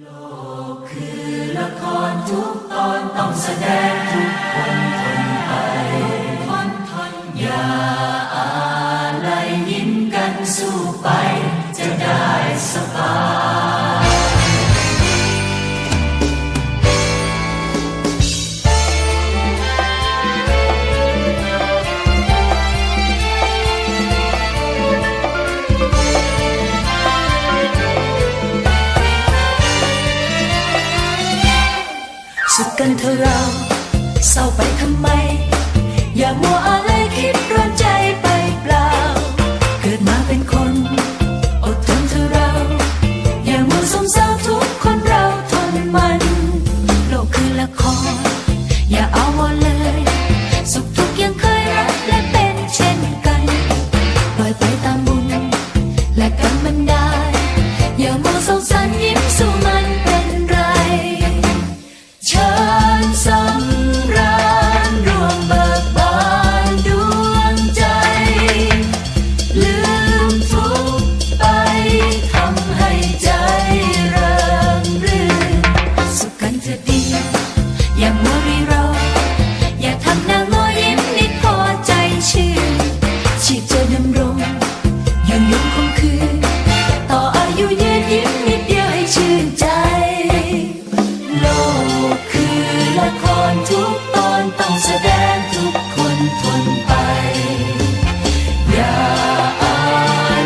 โลกคือละครทุกตอนต้องแสดงทุกคนทนไปทนทนยา สุขกันเถอะเรา เศร้าไปทำไม อย่ามัวอะไรคิดร้อนใจ ทุกตอนต้องแสดงทุกคนทนไป อย่าอะ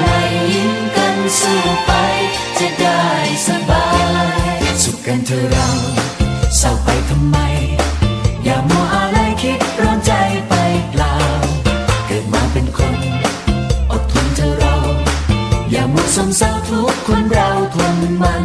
ไรยิ้มกันสู้ไป จะได้สบาย สุขกันเถอะเราเศร้าไปทำไม อย่ามัวอะไรคิดร้อนใจไปเปล่า เกิดมาเป็นคน อดทนเถอะเรา อย่ามัวสมเศร้าทุกคนเราทนมัน